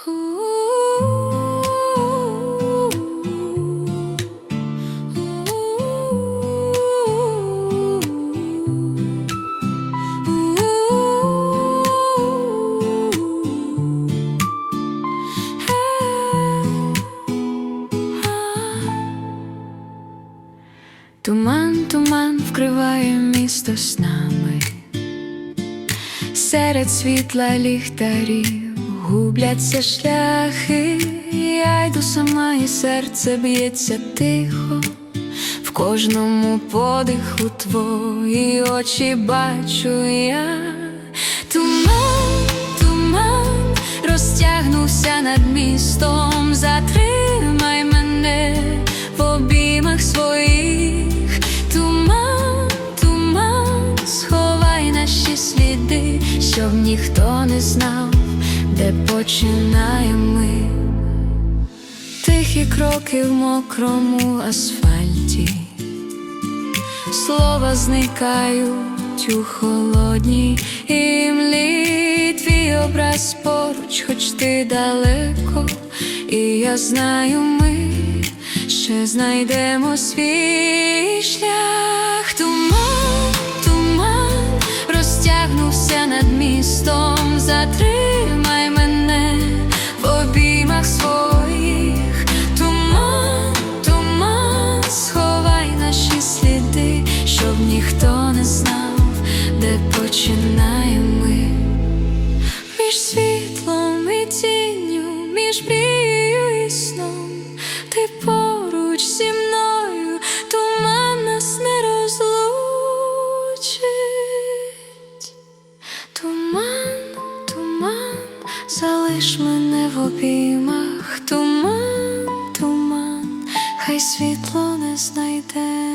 Туман, туман вкриває місто снами, серед світла ліхтарів губляться шляхи, я йду сама, і серце б'ється тихо, в кожному подиху твої очі бачу я. Туман, туман розтягнувся над містом, затримай мене в обіймах своїх. Туман, туман, сховай наші сліди, щоб ніхто не знав, де починаємо ми. Тихі кроки в мокрому асфальті, слова зникають у холодній імлі. Твій образ поруч, хоч ти далеко, і я знаю, ми ще знайдемо свій шлях. Туман, туман розтягнувся над містом, затримай де починаємо ми. Світлом і тінню, між мрією і сном, ти поруч зі мною, туман нас не розлучить. Туман, туман, залиш мене в обіймах, туман, туман, хай світло не знайде